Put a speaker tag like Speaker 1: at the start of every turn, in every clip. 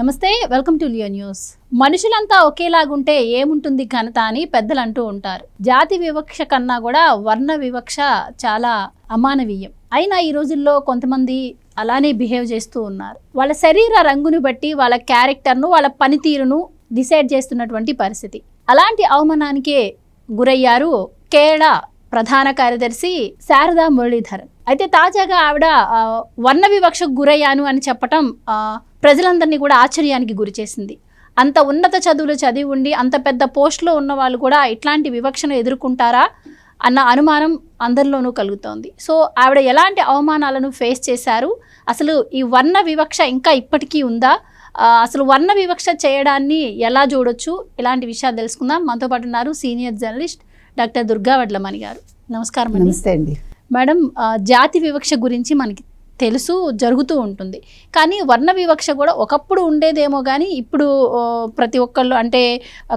Speaker 1: నమస్తే welcome to Leo news. మనుషులంతా ఒకేలాగుంటే ఏముంటుంది ఘనత అని పెద్దలు అంటూ ఉంటారు. జాతి వివక్ష కన్నా కూడా వర్ణ వివక్ష చాలా అమానవీయం. అయినా ఈ రోజుల్లో కొంతమంది అలానే బిహేవ్ చేస్తూ ఉన్నారు. వాళ్ళ శరీర రంగును బట్టి వాళ్ళ క్యారెక్టర్ను వాళ్ళ పనితీరును డిసైడ్ చేస్తున్నటువంటి పరిస్థితి. అలాంటి అవమానానికే గురయ్యారు కేరళ ప్రధాన కార్యదర్శి శారదా మురళీధరన్. అయితే తాజాగా ఆవిడ వర్ణ వివక్షకు గురయ్యాను అని చెప్పటం ప్రజలందరినీ కూడా ఆశ్చర్యానికి గురి చేసింది. అంత ఉన్నత చదువులు చదివి ఉండి అంత పెద్ద పోస్ట్లో ఉన్న వాళ్ళు కూడా ఇట్లాంటి వివక్షను ఎదుర్కొంటారా అన్న అనుమానం అందరిలోనూ కలుగుతోంది. సో ఆవిడ ఎలాంటి అవమానాలను ఫేస్ చేశారు? అసలు ఈ వర్ణ వివక్ష ఇంకా ఇప్పటికీ ఉందా? అసలు వర్ణ వివక్ష చేయడాన్ని ఎలా చూడొచ్చు? ఇలాంటి విషయాలు తెలుసుకుందాం. మనతో పాటు ఉన్నారు senior journalist doctor Durga Vadlamani garu. నమస్కారం
Speaker 2: నమస్తే అండి.
Speaker 1: మేడం జాతి వివక్ష గురించి మనకి తెలుసు జరుగుతూ ఉంటుంది. కానీ వర్ణ వివక్ష కూడా ఒకప్పుడు ఉండేదేమో కానీ ఇప్పుడు ప్రతి ఒక్కళ్ళు అంటే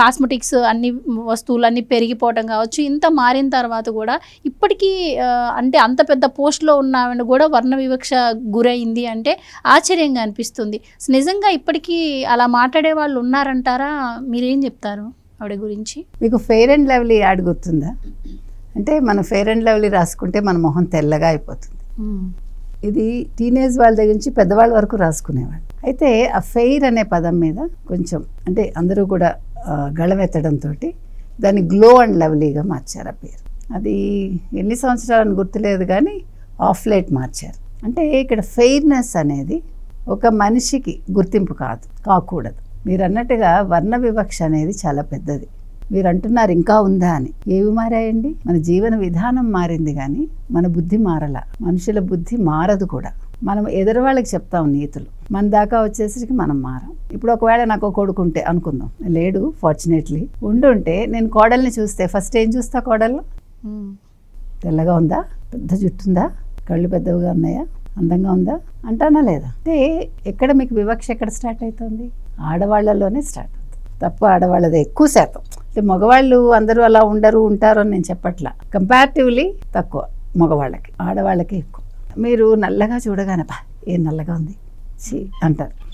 Speaker 1: కాస్మెటిక్స్ అన్ని వస్తువులు అన్నీ పెరిగిపోవటం కావచ్చు ఇంత మారిన తర్వాత కూడా ఇప్పటికీ అంటే అంత పెద్ద పోస్ట్లో ఉన్న ఆవిడ కూడా వర్ణ వివక్ష గురైంది అంటే ఆశ్చర్యంగా అనిపిస్తుంది. నిజంగా ఇప్పటికీ అలా మాట్లాడే వాళ్ళు ఉన్నారంటారా? మీరేం చెప్తారు ఆవిడ గురించి?
Speaker 2: మీకు ఫెయిర్ అండ్ లవ్లీ యాడ్ గుర్తుందా? అంటే మన ఫెయిర్ అండ్ లవ్లీ రాసుకుంటే మన మొహం తెల్లగా అయిపోతుంది. ఇది టీనేజ్ వాళ్ళ దగ్గర నుంచి పెద్దవాళ్ళ వరకు రాసుకునేవాళ్ళు. అయితే ఆ ఫెయిర్ అనే పదం మీద కొంచెం అంటే అందరూ కూడా గళమెత్తడంతో దాన్ని గ్లో అండ్ లవ్లీగా మార్చారు ఆ పేరు. అది ఎన్ని సంవత్సరాలని గుర్తులేదు కానీ ఆఫ్ లైట్ మార్చారు. అంటే ఇక్కడ ఫెయిర్నెస్ అనేది ఒక మనిషికి గుర్తింపు కాదు కాకూడదు. మీరు అన్నట్టుగా వర్ణ వివక్ష అనేది చాలా పెద్దది. మీరు అంటున్నారు ఇంకా ఉందా అని. ఏవి మారాయండి? మన జీవన విధానం మారింది కానీ మన బుద్ధి మారల. మనుషుల బుద్ధి మారదు కూడా. మనం ఎదురు వాళ్ళకి చెప్తాం నీతులు. మన దాకా వచ్చేసరికి మనం మారం. ఇప్పుడు ఒకవేళ నాకు ఒక కొడుకు ఉంటే అనుకుందాం. లేడు ఫార్చునేట్లీ ఉండుంటే నేను కోడల్ని చూస్తే ఫస్ట్ ఏం చూస్తా కోడల్లో?
Speaker 1: మ్మ్.
Speaker 2: తెల్లగా ఉందా? పెద్ద జుట్టు ఉందా కళ్ళు పెద్దవిగా ఉన్నాయా? అందంగా ఉందా? అంటానా లేదా? అంటే ఎక్కడ మీకు వివక్ష ఎక్కడ స్టార్ట్ అవుతుంది? ఆడవాళ్ళలోనే స్టార్ట్ అవుతుంది. తప్పు ఆడవాళ్ళదే. ఎక్కువ శాతం. మగవాళ్ళు అందరూ అలా ఉండరు ఉంటారు అని నేను చెప్పట్లా. కంపారిటివ్లీ తక్కువ మగవాళ్ళకి ఆడవాళ్ళకి ఎక్కువ. మీరు నల్లగా చూడగానే ఏం నల్లగా ఉంది? ఛీ అంటారు.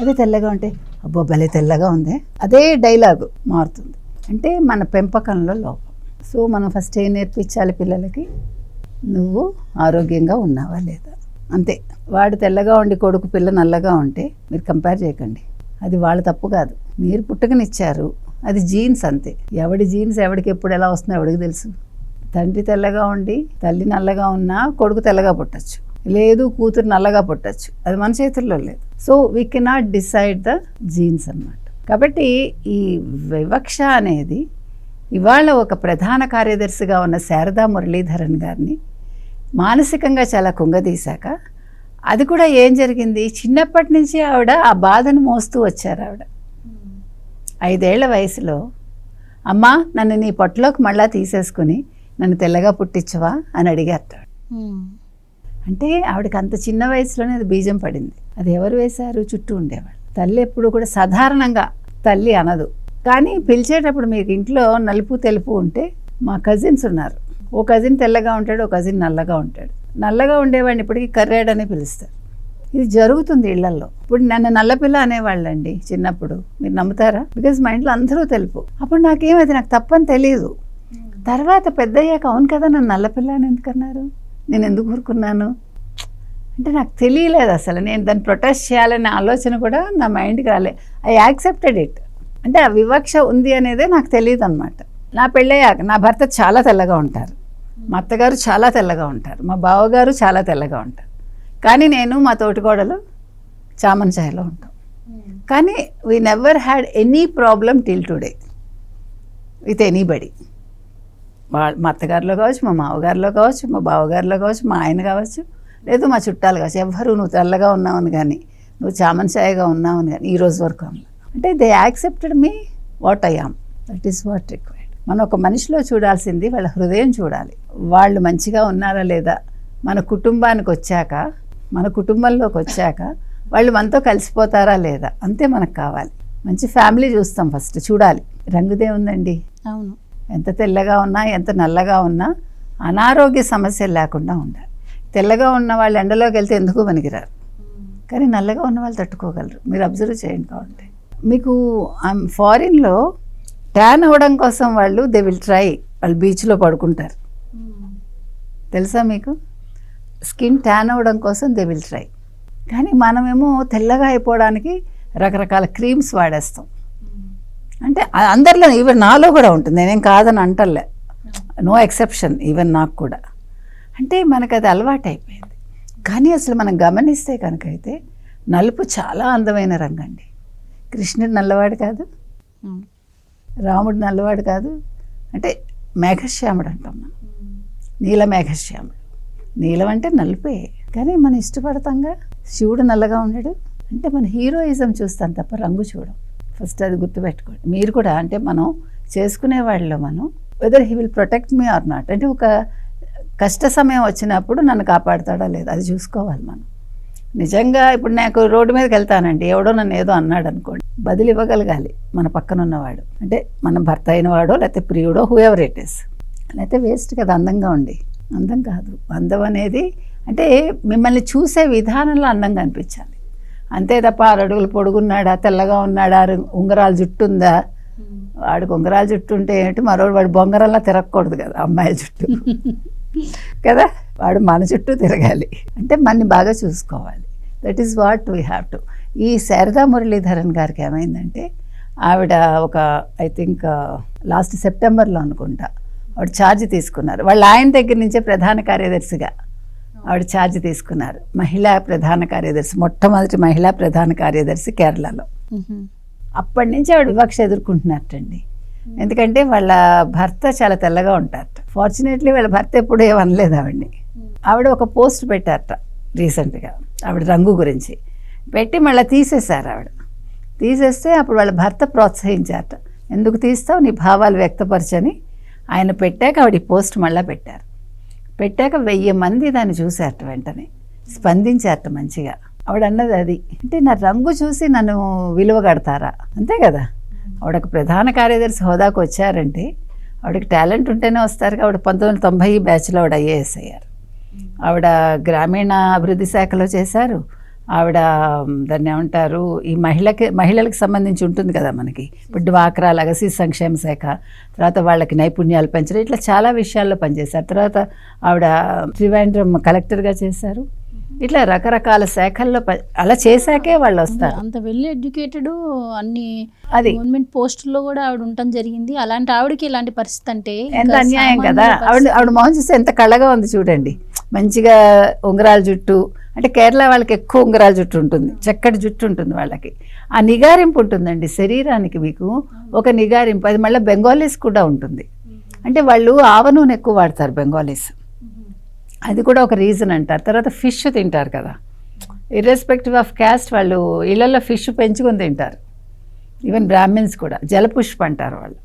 Speaker 2: అదే తెల్లగా ఉంటే అబ్బో భలే తెల్లగా ఉంది. అదే డైలాగు మారుతుంది. అంటే మన పెంపకంలో లోపం. సో మనం ఫస్ట్ ఏం నేర్పించాలి పిల్లలకి? నువ్వు ఆరోగ్యంగా ఉన్నావా లేదా? అంతే. వాడు తెల్లగా ఉండి కొడుకు పిల్ల నల్లగా ఉంటే మీరు కంపేర్ చేయకండి. అది వాళ్ళ తప్పు కాదు. మీరు పుట్టుకనిచ్చారు అది జీన్స్ అంతే. ఎవడి జీన్స్ ఎవడికి ఎప్పుడు ఎలా వస్తుందో ఎవడికి తెలుసు. తండ్రి తెల్లగా ఉండి తల్లి నల్లగా ఉన్నా కొడుకు తెల్లగా పుట్టచ్చు. లేదు కూతురు నల్లగా పుట్టచ్చు. అది మన చేతుల్లో లేదు. So we cannot decide the genes అన్నమాట. కాబట్టి ఈ వివక్ష అనేది ఇవాళ ఒక ప్రధాన కార్యదర్శిగా ఉన్న శారదా మురళీధరన్ గారిని మానసికంగా చాలా కుంగదీశాక అది కూడా ఏం జరిగింది? చిన్నప్పటి నుంచి ఆవిడ ఆ బాధను మోస్తూ వచ్చారు ఆవిడ. ఐదేళ్ళ వయసులో అమ్మా నన్ను నీ పొట్టలోకి మళ్ళా తీసేసుకుని నన్ను తెల్లగా పుట్టించవా? అని.
Speaker 1: మ్మ్.
Speaker 2: అంటే ఆవిడకి అంత చిన్న వయసులోనే అది బీజం పడింది. అది ఎవరు వేశారు? చుట్టూ ఉండేవాళ్ళు. తల్లి ఎప్పుడు కూడా సాధారణంగా తల్లి అనదు. కానీ పిలిచేటప్పుడు మీకు ఇంట్లో నలుపు తెలుపు ఉంటే మా కజిన్స్ ఉన్నారు. ఓ కజిన్ తెల్లగా ఉంటాడు ఓ కజిన్ నల్లగా ఉంటాడు. నల్లగా ఉండేవాడిని ఇప్పటికీ కర్రాడని పిలుస్తారు. ఇది జరుగుతుంది ఇళ్ళలో ఇప్పుడు నన్ను నల్లపిల్ల అనేవాళ్ళండి చిన్నప్పుడు. మీరు నమ్ముతారా? బికాజ్ మా ఇంట్లో అందరూ తెలుపు. అప్పుడు నాకేమైతే నాకు తప్పని తెలియదు తర్వాత పెద్ద అయ్యాక అవును కదా నన్ను నల్లపిల్ల అని ఎందుకన్నారు? నేను ఎందుకు ఊరుకున్నాను? అంటే నాకు తెలియలేదు అసలు. నేను దాన్ని ప్రొటెస్ట్ చేయాలనే ఆలోచన కూడా నా మైండ్కి రాలే. ఐ యాక్సెప్టెడ్ ఇట్ అంటే ఆ వివక్ష ఉంది అనేదే నాకు తెలియదు అనమాట నా పెళ్ళయ్యాక నా భర్త చాలా తెల్లగా ఉంటారు. మా అత్తగారు చాలా తెల్లగా ఉంటారు. మా బావగారు చాలా తెల్లగా ఉంటారు. కానీ నేను మా తోటికోడలు చామన్ ఛాయలో ఉంటాం. కానీ we never had any problem till today with anybody వాళ్ళ మా అత్తగారిలో కావచ్చు మా మావగారిలో కావచ్చు మా బావగారిలో కావచ్చు మా ఆయన కావచ్చు లేదు మా చుట్టాలు కావచ్చు ఎవ్వరు నువ్వు తెల్లగా ఉన్నావని కానీ నువ్వు చామన్సాయిగా ఉన్నావని కానీ ఈ రోజు వరకు అంటే they accepted me what I am that is what required మనం ఒక మనిషిలో చూడాల్సింది వాళ్ళ హృదయం చూడాలి. వాళ్ళు మంచిగా ఉన్నారా లేదా? మన కుటుంబానికి వచ్చాక మన కుటుంబంలోకి వచ్చాక వాళ్ళు మనతో కలిసిపోతారా లేదా? అంతే మనకు కావాలి. మంచి ఫ్యామిలీ చూస్తాం ఫస్ట్ చూడాలి. రంగుదే ఉందండి.
Speaker 1: అవును.
Speaker 2: ఎంత తెల్లగా ఉన్నా ఎంత నల్లగా ఉన్నా అనారోగ్య సమస్యలు లేకుండా ఉండాలి. తెల్లగా ఉన్న వాళ్ళు ఎండలోకి వెళ్తే ఎందుకు పనికిరారు? కానీ నల్లగా ఉన్న వాళ్ళు తట్టుకోగలరు. మీరు అబ్జర్వ్ చేయండి కావాలంటే. మీకు ఫారిన్లో ట్యాన్ అవ్వడం కోసం వాళ్ళు దే విల్ ట్రై వాళ్ళు బీచ్లో పడుకుంటారు. తెలుసా మీకు? స్కిన్ ట్యాన్ అవ్వడం కోసం దే విల్ ట్రై కానీ మనమేమో తెల్లగా అయిపోవడానికి రకరకాల క్రీమ్స్ వాడేస్తాం. అంటే అందరిలో ఈవెన్ నాలో కూడా ఉంటుంది. నేనేం కాదని అంటలే. నో ఎక్సెప్షన్ ఈవెన్ నాకు కూడా. అంటే మనకు అది అలవాటు అయిపోయింది. కానీ అసలు మనం గమనిస్తే కనుక అయితే నలుపు చాలా అందమైన రంగు అండి. కృష్ణుడు నల్లవాడు కాదు. రాముడు నల్లవాడు కాదు. అంటే మేఘశ్యాముడు అంటాం మనం. నీల మేఘశ్యాముడు. నీలం అంటే నలుపే. కానీ మనం ఇష్టపడతాంగా శివుడు నల్లగా ఉండడు. అంటే మన హీరోయిజం చూస్తాం తప్ప రంగు చూడం. ఫస్ట్ అది గుర్తుపెట్టుకోండి. మీరు కూడా అంటే మనం చేసుకునే వాళ్ళలో మనం whether he will protect me or not అంటే ఒక కష్ట సమయం వచ్చినప్పుడు నన్ను కాపాడుతాడా లేదా అది చూసుకోవాలి మనం. నిజంగా ఇప్పుడు నాకు రోడ్డు మీదకి వెళ్తానండి. ఎవడో నన్ను ఏదో అన్నాడు అనుకోండి. బదులు ఇవ్వగలగాలి మన పక్కన ఉన్నవాడు. అంటే మన భర్త అయిన వాడో లేకపోతే ప్రియుడో హూ ఎవర్ ఇట్ ఇస్ లేకపోతే వేస్ట్ కదా అందంగా ఉండి. అందం కాదు. అందం అనేది అంటే మిమ్మల్ని చూసే విధానంలో అందంగా అనిపించాలి. అంతే తప్ప ఆరు అడుగులు పొడుగున్నాడా తెల్లగా ఉన్నాడా ఉంగరాల జుట్టు ఉందా వాడికి ఉంగరాల జుట్టు ఉంటే ఏంటి మరోడు వాడు బొంగరంలా తిరగకూడదు కదా అమ్మాయిల జుట్టు. కదా? వాడు మన చుట్టూ తిరగాలి. అంటే మనని బాగా చూసుకోవాలి. That is what we have to ఈ శారదా మురళీధరన్ గారికి ఏమైందంటే ఆవిడ ఒక ఐ థింక్ లాస్ట్ సెప్టెంబర్లో అనుకుంటా. ఆవిడ ఛార్జ్ తీసుకున్నారు. వాళ్ళ ఆయన దగ్గర నుంచే ప్రధాన కార్యదర్శిగా ఆవిడ ఛార్జ్ తీసుకున్నారు. మహిళా ప్రధాన కార్యదర్శి మొట్టమొదటి మహిళా ప్రధాన కార్యదర్శి కేరళలో. అప్పటి నుంచి ఆవిడ వివక్ష ఎదుర్కొంటున్నట్టండి ఎందుకంటే వాళ్ళ భర్త చాలా తెల్లగా ఉంటారట. ఫార్చునేట్లీ వాళ్ళ భర్త ఎప్పుడు ఏమనలేదు ఆవిడ్ని. ఆవిడ ఒక పోస్ట్ పెట్టారట రీసెంట్గా ఆవిడ రంగు గురించి. పెట్టి మళ్ళీ తీసేశారు ఆవిడ. తీసేస్తే అప్పుడు వాళ్ళ భర్త ప్రోత్సహించారట. ఎందుకు తీస్తావు? నీ భావాలు వ్యక్తపరచని ఆయన పెట్టాక ఆవిడ పోస్ట్ మళ్ళీ పెట్టారు. పెట్టాక వెయ్యి మంది దాన్ని చూశారట వెంటనే. స్పందించారట మంచిగా. ఆవిడ అన్నది అది. అంటే నా రంగు చూసి నన్ను విలువ కడతారా? అంతే కదా? ఆవిడకు ప్రధాన కార్యదర్శి హోదాకు వచ్చారంటే ఆవిడకి టాలెంట్ ఉంటేనే వస్తారు ఆవిడ పంతొమ్మిది వందల తొంభై బ్యాచ్లో ఆవిడ ఐఏఎస్ అయ్యారు. ఆవిడ గ్రామీణ అభివృద్ధి శాఖలో చేశారు. ఆవిడ దాన్ని ఏమంటారు ఈ మహిళకి మహిళలకు సంబంధించి ఉంటుంది కదా మనకి. ఇప్పుడు డ్వాక్రా లాగా శిశు సంక్షేమ శాఖ తర్వాత వాళ్ళకి నైపుణ్యాలు పెంచడం ఇట్లా చాలా విషయాల్లో పనిచేశారు. తర్వాత ఆవిడ త్రివేంద్రం కలెక్టర్గా చేశారు. ఇట్లా రకరకాల శాఖల్లో అలా చేశాకే వాళ్ళు వస్తారు.
Speaker 1: అంత వెల్ ఎడ్యుకేటెడ్ అన్ని
Speaker 2: అది.
Speaker 1: గవర్నమెంట్ పోస్టుల్లో కూడా ఆవిడ ఉండటం జరిగింది. అలాంటి ఆవిడకి ఇలాంటి పరిస్థితి అంటే
Speaker 2: ఎంత అన్యాయం కదా. ఆవిడ. ఆవిడ మొహం చూస్తే ఎంత కళ్ళగా ఉంది చూడండి. మంచిగా ఉంగరాల జుట్టు అంటే కేరళ వాళ్ళకి ఎక్కువ ఉంగరాల జుట్టు ఉంటుంది చక్కటి జుట్టు ఉంటుంది వాళ్ళకి. ఆ నిగారింపు ఉంటుందండి శరీరానికి మీకు ఒక నిగారింపు అది మళ్ళీ బెంగాలీస్ కూడా ఉంటుంది. అంటే వాళ్ళు ఆవ నూనె ఎక్కువ వాడతారు బెంగాలీస్. అది కూడా ఒక రీజన్ అంటారు. తర్వాత ఫిష్ తింటారు కదా. ఇర్రెస్పెక్టివ్ ఆఫ్ క్యాస్ట్ వాళ్ళు ఇళ్ళలో ఫిష్ పెంచుకొని తింటారు. ఈవెన్ బ్రాహ్మిన్స్ కూడా జలపుష్ప అంటారు వాళ్ళు.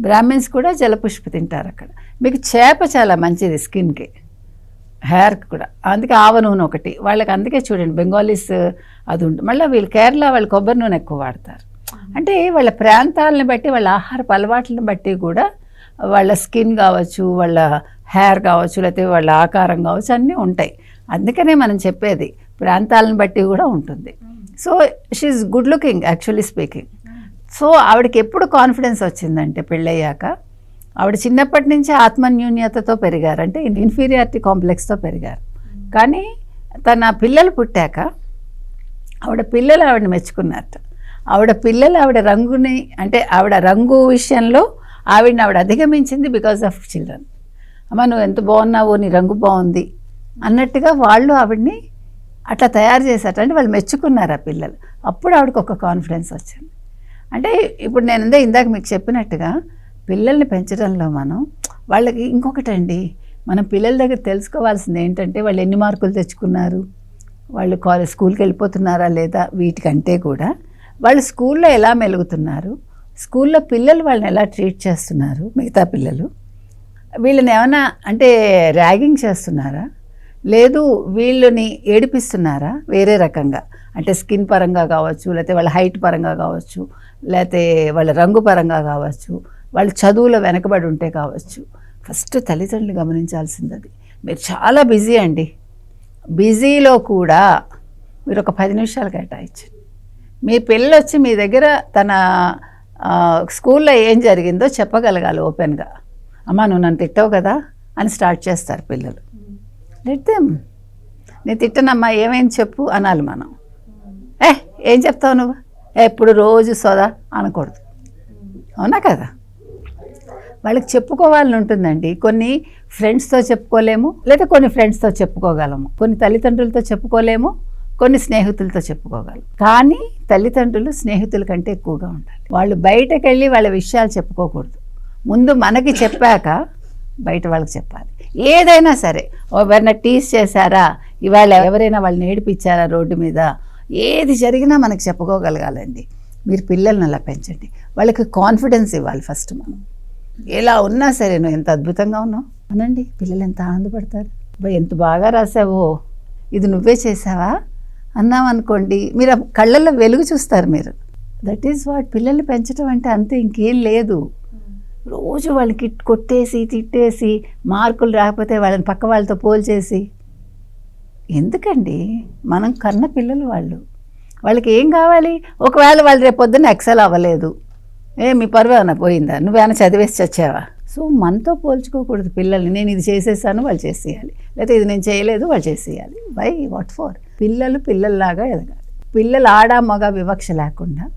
Speaker 2: బ్రాహ్మిన్స్ కూడా జలపుష్ప తింటారు అక్కడ. మీకు చేప చాలా మంచిది స్కిన్కి. హెయిర్కి కూడా. అందుకే ఆవ నూనె ఒకటి. వాళ్ళకి అందుకే చూడండి బెంగాలీస్ అది ఉంటుంది మళ్ళీ వీళ్ళు కేరళ వాళ్ళు కొబ్బరి నూనె ఎక్కువ వాడతారు. అంటే వాళ్ళ ప్రాంతాలను బట్టి వాళ్ళ ఆహారపు అలవాట్లను బట్టి కూడా వాళ్ళ స్కిన్ కావచ్చు వాళ్ళ హెయిర్ కావచ్చు లేకపోతే వాళ్ళ ఆకారం కావచ్చు అన్నీ ఉంటాయి. అందుకనే మనం చెప్పేది ప్రాంతాలను బట్టి కూడా ఉంటుంది. So she's good looking actually speaking so ఆవిడకి ఎప్పుడు కాన్ఫిడెన్స్ వచ్చిందంటే పెళ్ళయ్యాక? ఆవిడ చిన్నప్పటి నుంచి ఆత్మన్యూన్యతతో పెరిగారు. అంటే ఇన్ఫీరియారిటీ కాంప్లెక్స్తో పెరిగారు. కానీ తన పిల్లలు పుట్టాక ఆవిడ పిల్లలు ఆవిడ మెచ్చుకున్నట్టు ఆవిడ పిల్లలు ఆవిడ రంగుని అంటే ఆవిడ రంగు విషయంలో ఆవిడని ఆవిడ అధిగమించింది బికాజ్ ఆఫ్ చిల్డ్రన్ అమ్మ నువ్వు ఎంత బాగున్నావు నీ రంగు బాగుంది అన్నట్టుగా వాళ్ళు ఆవిడని అట్లా తయారు చేశారు. అంటే వాళ్ళు మెచ్చుకున్నారు ఆ పిల్లలు. అప్పుడు ఆవిడకి ఒక కాన్ఫిడెన్స్ వచ్చింది. అంటే ఇప్పుడు నేను అందే ఇందాక మీకు చెప్పినట్టుగా పిల్లల్ని పెంచడంలో మనం వాళ్ళకి ఇంకొకటి అండి మనం పిల్లల దగ్గర తెలుసుకోవాల్సింది ఏంటంటే వాళ్ళు ఎన్ని మార్కులు తెచ్చుకున్నారు? వాళ్ళు కాలేజ్ స్కూల్కి వెళ్ళిపోతున్నారా లేదా? వీటికంటే కూడా వాళ్ళు స్కూల్లో ఎలా మెలుగుతున్నారు? స్కూల్లో పిల్లలు వాళ్ళని ఎలా ట్రీట్ చేస్తున్నారు? మిగతా పిల్లలు? వీళ్ళని ఏమైనా అంటే ర్యాగింగ్ చేస్తున్నారా? లేదు వీళ్ళని ఏడిపిస్తున్నారా? వేరే రకంగా. అంటే స్కిన్ పరంగా కావచ్చు లేకపోతే వాళ్ళ హైట్ పరంగా కావచ్చు లేకపోతే వాళ్ళ రంగు పరంగా కావచ్చు వాళ్ళు చదువులో వెనకబడి ఉంటే కావచ్చు. ఫస్ట్ తల్లిదండ్రులు గమనించాల్సింది అది మీరు చాలా బిజీ అండి. బిజీలో కూడా మీరు ఒక పది నిమిషాలు కేటాయించండి. మీ పిల్లలు వచ్చి మీ దగ్గర తన స్కూల్లో ఏం జరిగిందో చెప్పగలగాలి ఓపెన్గా. అమ్మా నువ్వు నన్ను తిట్టావు కదా అని స్టార్ట్ చేస్తారు పిల్లలు. లెట్ నేను తిట్టనమ్మా ఏమైంది చెప్పు అనాలి మనం. ఏ ఏం చెప్తావు నువ్వు? ఎప్పుడు రోజు సోదా అనకూడదు. అవునా కదా? వాళ్ళకి చెప్పుకోవాలని ఉంటుందండి కొన్ని ఫ్రెండ్స్తో చెప్పుకోలేము లేదా కొన్ని ఫ్రెండ్స్తో చెప్పుకోగలము. కొన్ని తల్లిదండ్రులతో చెప్పుకోలేము కొన్ని స్నేహితులతో చెప్పుకోగలం. కానీ తల్లిదండ్రులు స్నేహితుల కంటే ఎక్కువగా ఉండాలి. వాళ్ళు బయటకు వెళ్ళి వాళ్ళ విషయాలు చెప్పుకోకూడదు. ముందు మనకి చెప్పాక బయట వాళ్ళకి చెప్పాలి. ఏదైనా సరే ఎవరైనా టీస్ చేశారా ఇవాళ ఎవరైనా వాళ్ళని ఏడిపించారా రోడ్డు మీద ఏది జరిగినా మనకు చెప్పుకోగలగాలండి. మీరు పిల్లల్ని అలా పెంచండి. వాళ్ళకి కాన్ఫిడెన్స్ ఇవ్వాలి ఫస్ట్ మనం. ఎలా ఉన్నా సరే నువ్వు ఎంత అద్భుతంగా ఉన్నావు? అనండి పిల్లలు ఎంత ఆనందపడతారు? అబ్బా ఎంత బాగా రాసావో. ఇది నువ్వే చేసావా? అన్నామనుకోండి మీరు కళ్ళల్లో వెలుగు చూస్తారు మీరు. దట్ ఈస్ వాట్ పిల్లల్ని పెంచడం అంటే అంతే ఇంకేం లేదు. రోజు వాళ్ళకి కొట్టేసి తిట్టేసి మార్కులు రాకపోతే వాళ్ళని పక్క వాళ్ళతో పోల్చేసి ఎందుకండి? మనం కన్న పిల్లలు వాళ్ళు. వాళ్ళకి ఏం కావాలి? ఒకవేళ వాళ్ళు రేపు పొద్దున్న ఎక్సెల్ అవ్వలేదు. ఏ మీ పర్వాన పోయిందా? నువ్వేమైనా చదివేసి చచ్చావా? సో మనతో పోల్చుకోకూడదు పిల్లల్ని. నేను ఇది చేసేసాను వాళ్ళు చేసేయాలి. లేకపోతే ఇది నేను చేయలేదు వాళ్ళు చేసేయాలి. వై వాట్ ఫార్ పిల్లలు పిల్లల్లాగా ఎదగాలి. పిల్లలు ఆడ మగ వివక్ష లేకుండా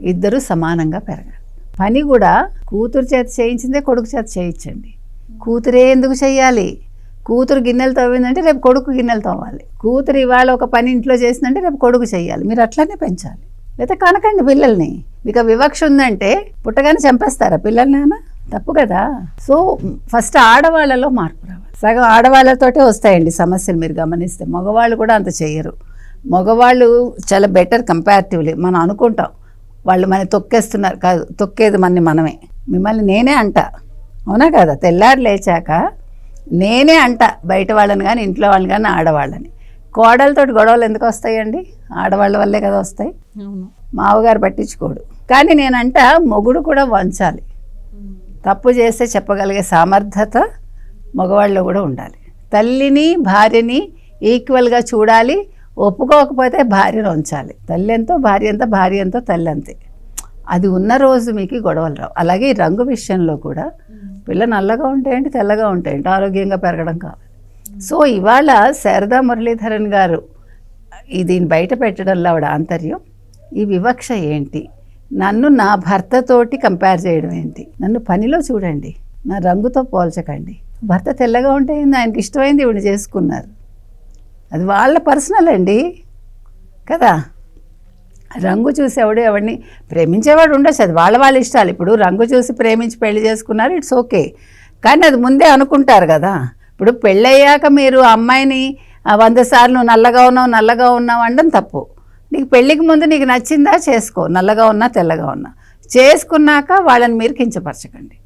Speaker 2: ఇద్దరు సమానంగా పెరగాలి. పని కూడా కూతురు చేత చేయించిందే కొడుకు చేత చేయించండి. కూతురే ఎందుకు చేయాలి కూతురు గిన్నెలు తవ్విందంటే రేపు కొడుకు గిన్నెలు తవ్వాలి. కూతురు ఇవాళ ఒక పని ఇంట్లో చేసిందంటే రేపు కొడుకు చేయాలి మీరు అట్లనే పెంచాలి. లేకపోతే కనకండి పిల్లల్ని. మీకు వివక్ష ఉందంటే పుట్టగానే చంపేస్తారా పిల్లల్ని ఏమైనా తప్పు కదా. సో ఫస్ట్ ఆడవాళ్ళలో మార్పు రావాలి. సగం ఆడవాళ్ళతోటే వస్తాయండి సమస్యలు మీరు గమనిస్తే. మగవాళ్ళు కూడా అంత చెయ్యరు. మగవాళ్ళు చాలా బెటర్ కంపారిటివ్లీ మనం అనుకుంటాం. వాళ్ళు మన తొక్కేస్తున్నారు కాదు తొక్కేది మనని మనమే. మిమ్మల్ని నేనే అంట. అవునా కదా? తెల్లారు లేచాక నేనే అంట బయట వాళ్ళని కానీ ఇంట్లో వాళ్ళని కానీ ఆడవాళ్ళని. కోడలతోటి గొడవలు ఎందుకు వస్తాయండి? ఆడవాళ్ళ వల్లే కదా వస్తాయి. మావగారు పట్టించుకోడు. కానీ నేనంట మొగుడు కూడా వంచాలి. తప్పు చేస్తే చెప్పగలిగే సామర్థ్యత మగవాళ్ళలో కూడా ఉండాలి. తల్లిని భార్యని ఈక్వల్గా చూడాలి ఒప్పుకోకపోతే భార్యను ఉంచాలి తల్లి ఎంతో భార్య ఎంత భార్య ఎంతో తల్లి అంతే. అది ఉన్న రోజు మీకు గొడవలు రావు. అలాగే ఈ రంగు విషయంలో కూడా పిల్ల నల్లగా ఉంటాయంటే తెల్లగా ఉంటాయంటే ఆరోగ్యంగా పెరగడం కావాలి. సో ఇవాళ శారదా మురళీధరన్ గారు దీన్ని బయట పెట్టడంలో ఆవిడ ఆంతర్యం. ఈ వివక్ష ఏంటి? నన్ను నా భర్తతోటి కంపేర్ చేయడం ఏంటి? నన్ను పనిలో చూడండి. నా రంగుతో పోల్చకండి. భర్త తెల్లగా ఉంటే ఆయనకి ఇష్టమైంది ఇవి చేసుకున్నారు. అది వాళ్ళ పర్సనల్ అండి. కదా? రంగు చూసి ఎవడు ఎవడిని ప్రేమించేవాడు ఉండొచ్చు. అది వాళ్ళ వాళ్ళ ఇష్టాలు. ఇప్పుడు రంగు చూసి ప్రేమించి పెళ్ళి చేసుకున్నారు ఇట్స్ ఓకే కానీ అది ముందే అనుకుంటారు కదా? ఇప్పుడు పెళ్ళయ్యాక మీరు ఆ అమ్మాయిని ఆ, వంద సార్లు నల్లగా ఉన్నావు నల్లగా ఉన్నావు అనడం తప్పు. నీకు పెళ్ళికి ముందు నీకు నచ్చిందా చేసుకో. నల్లగా ఉన్నా తెల్లగా ఉన్నా. చేసుకున్నాక వాళ్ళని మీరు కించపరచకండి.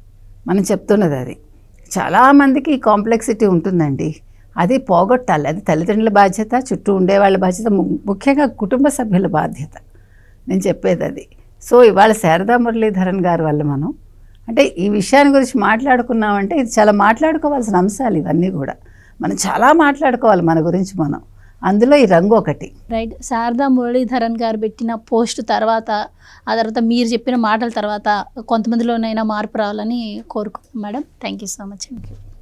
Speaker 2: మనం చెప్తున్నది అది. చాలామందికి ఈ కాంప్లెక్సిటీ ఉంటుందండి. అది పోగొట్టాలి. అది తల్లిదండ్రుల బాధ్యత చుట్టూ ఉండేవాళ్ళ బాధ్యత ము- ముఖ్యంగా కుటుంబ సభ్యుల బాధ్యత. నేను చెప్పేది అది. సో ఇవాళ శారదా మురళీధరన్ గారి వల్ల మనం అంటే ఈ విషయాన్ని గురించి మాట్లాడుకున్నామంటే ఇది చాలా మాట్లాడుకోవాల్సిన అంశాలు ఇవన్నీ కూడా. మనం చాలా మాట్లాడుకోవాలి మన గురించి మనం. అందులో ఈ రంగు ఒకటి.
Speaker 1: రైట్ శారదా మురళీధరన్ గారు పెట్టిన పోస్ట్ తర్వాత ఆ తర్వాత మీరు చెప్పిన మాటల తర్వాత కొంతమందిలోనైనా మార్పు రావాలని కోరుకుంటున్నాం madam thank you so much thank you